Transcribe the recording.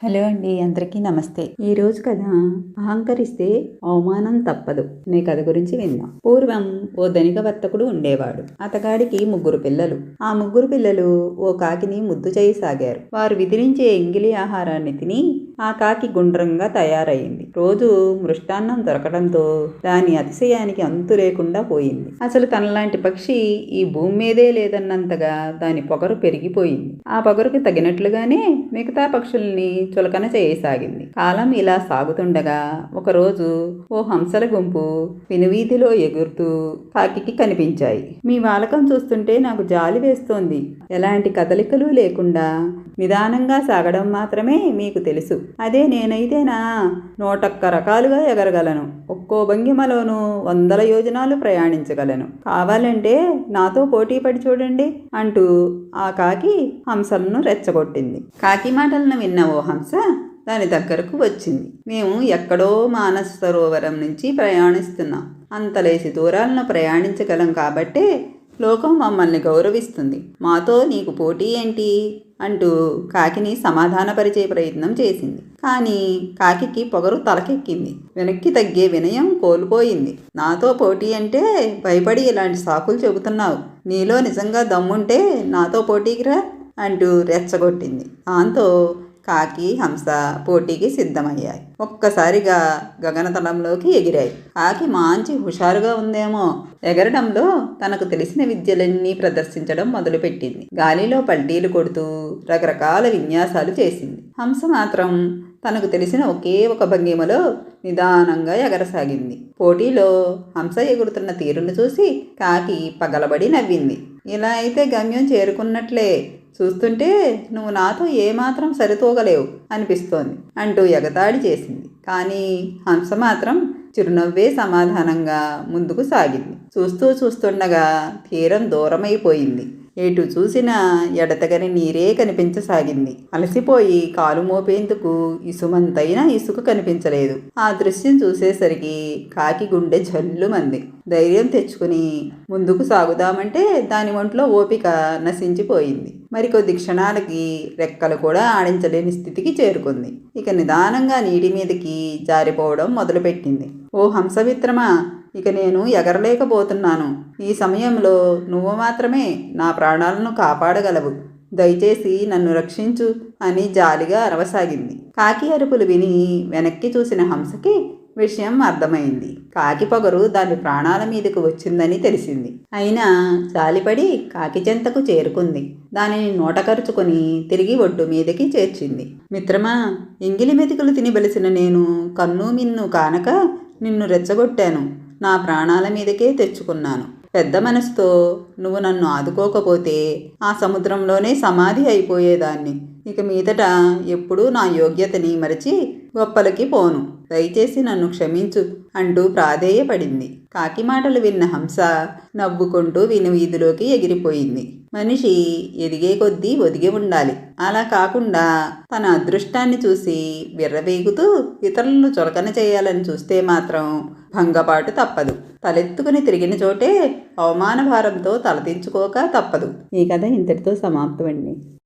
Hello అండి అందరికీ నమస్తే. ఈ రోజు కథ అహంకరిస్తే అవమానం తప్పదు. అనే కథ గురించి విందాం. పూర్వం ఓ ధనిక వర్తకుడు ఉండేవాడు. అతగాడికి ముగ్గురు పిల్లలు. ఆ ముగ్గురు పిల్లలు ఓ కాకిని ముద్దు చేయసాగారు వారు విధిరించే ఎంగిలి ఆహారాన్ని తిని ఆ కాకి గుండ్రంగా తయారయింది రోజు మృష్టాన్నం దొరకడంతో దాని అతిశయానికి అంతు లేకుండా పోయింది. అసలు తనలాంటి పక్షి ఈ భూమి మీదే లేదన్నంతగా దాని పొగరు పెరిగిపోయింది. ఆ పొగరుకి తగినట్లుగానే మిగతా పక్షుల్ని చులకన చేయసాగింది. కాలం ఇలా సాగుతుండగా ఒకరోజు ఓ హంసల గుంపు వినువీధిలో ఎగురుతూ కాకికి కనిపించాయి. మీ వాలకం చూస్తుంటే నాకు జాలి వేస్తోంది. ఎలాంటి కదలికలు లేకుండా నిదానంగా సాగడం మాత్రమే మీకు తెలుసు. అదే నేనైతేనా? నూటొక్క రకాలుగా ఎగరగలను. ఒక్కో భంగిమలోనూ వందల యోజనాలు ప్రయాణించగలను. కావాలంటే నాతో పోటీ పడి చూడండి అంటూ ఆ కాకి హంసలను రెచ్చగొట్టింది. కాకి మాటలను విన్న ఓ హంస దాని దగ్గరకు వచ్చింది. మేము ఎక్కడో మానస సరోవరం నుంచి ప్రయాణిస్తున్నాం. అంతలేసి దూరాలను ప్రయాణించగలం కాబట్టే లోకం మమ్మల్ని గౌరవిస్తుంది. మాతో నీకు పోటీ ఏంటి? అంటూ కాకిని సమాధానపరిచే ప్రయత్నం చేసింది. కానీ కాకికి పొగరు తలకెక్కింది. వెనక్కి తగ్గే వినయం కోల్పోయింది. నాతో పోటీ అంటే భయపడి ఇలాంటి సాకులు చెబుతున్నావు. నీలో నిజంగా దమ్ముంటే నాతో పోటీకిరా అంటూ రెచ్చగొట్టింది. దాంతో కాకి హంస పోటీకి సిద్ధమయ్యాయి. ఒక్కసారిగా గగనతలంలోకి ఎగిరాయి. కాకి మంచి హుషారుగా ఉందేమో. ఎగరడంలో తనకు తెలిసిన విద్యలన్నీ ప్రదర్శించడం మొదలుపెట్టింది. గాలిలో పల్టీలు కొడుతూ రకరకాల విన్యాసాలు చేసింది. హంస మాత్రం తనకు తెలిసిన ఒకే ఒక భంగిమలో నిదానంగా ఎగరసాగింది. పోటీలో హంస ఎగురుతున్న తీరును చూసి కాకి పగలబడి నవ్వింది. ఇలా అయితే గమ్యం చేరుకున్నట్లే. చూస్తుంటే నువ్వు నాతో ఏమాత్రం సరితూగలేవు అనిపిస్తోంది. అంటూ ఎగతాడి చేసింది. కానీ హంస మాత్రం చిరునవ్వే సమాధానంగా ముందుకు సాగింది. చూస్తూ చూస్తుండగా తీరం దూరమైపోయింది. ఎటు చూసినా ఎడతగని నీరే కనిపించసాగింది. అలసిపోయి కాలు మోపేందుకు ఇసుమంతైనా ఇసుక కనిపించలేదు. ఆ దృశ్యం చూసేసరికి కాకి గుండె జల్లుమంది. ధైర్యం తెచ్చుకుని ముందుకు సాగుదామంటే దాని ఒంట్లో ఓపిక నశించిపోయింది. మరికొద్ది క్షణాలకి రెక్కలు కూడా ఆడించలేని స్థితికి చేరుకుంది. ఇక నిదానంగా నీటి మీదకి జారిపోవడం మొదలుపెట్టింది. ఓ హంసమిత్రమా ఇక నేను ఎగరలేకపోతున్నాను. ఈ సమయంలో నువ్వు మాత్రమే నా ప్రాణాలను కాపాడగలవు. దయచేసి నన్ను రక్షించు అని జాలిగా అరవసాగింది. కాకి అరుపులు విని వెనక్కి చూసిన హంసకి విషయం అర్థమైంది. కాకి పొగరు దాని ప్రాణాల మీదకు వచ్చిందని తెలిసింది. అయినా జాలిపడి కాకి చెంతకు చేరుకుంది. దానిని నోటకరుచుకొని తిరిగి ఒడ్డు మీదకి చేర్చింది. మిత్రమా ఇంగిలి మెతుకులు తినిబలిసిన నేను కన్ను మిన్ను కానక నిన్ను రెచ్చగొట్టాను. నా ప్రాణాల మీదకే తెచ్చుకున్నాను. పెద్ద మనసుతో నువ్వు నన్ను ఆదుకోకపోతే ఆ సముద్రంలోనే సమాధి అయిపోయేదాన్ని. ఇక మీదట ఎప్పుడూ నా యోగ్యతని మరచి గొప్పలకి పోను. దయచేసి నన్ను క్షమించు అంటూ ప్రాధేయపడింది. కాకి మాటలు విన్న హంస నవ్వుకుంటూ విని వీధిలోకి ఎగిరిపోయింది. మనిషి ఎదిగే కొద్దీ ఒదిగి ఉండాలి. అలా కాకుండా తన అదృష్టాన్ని చూసి విర్రవేగుతూ ఇతరులను చులకన చేయాలని చూస్తే మాత్రం భంగపాటు తప్పదు. తలెత్తుకుని తిరిగిన చోటే అవమాన భారంతో తలదించుకోక తప్పదు. ఈ కథ ఇంతటితో సమాప్తమండి.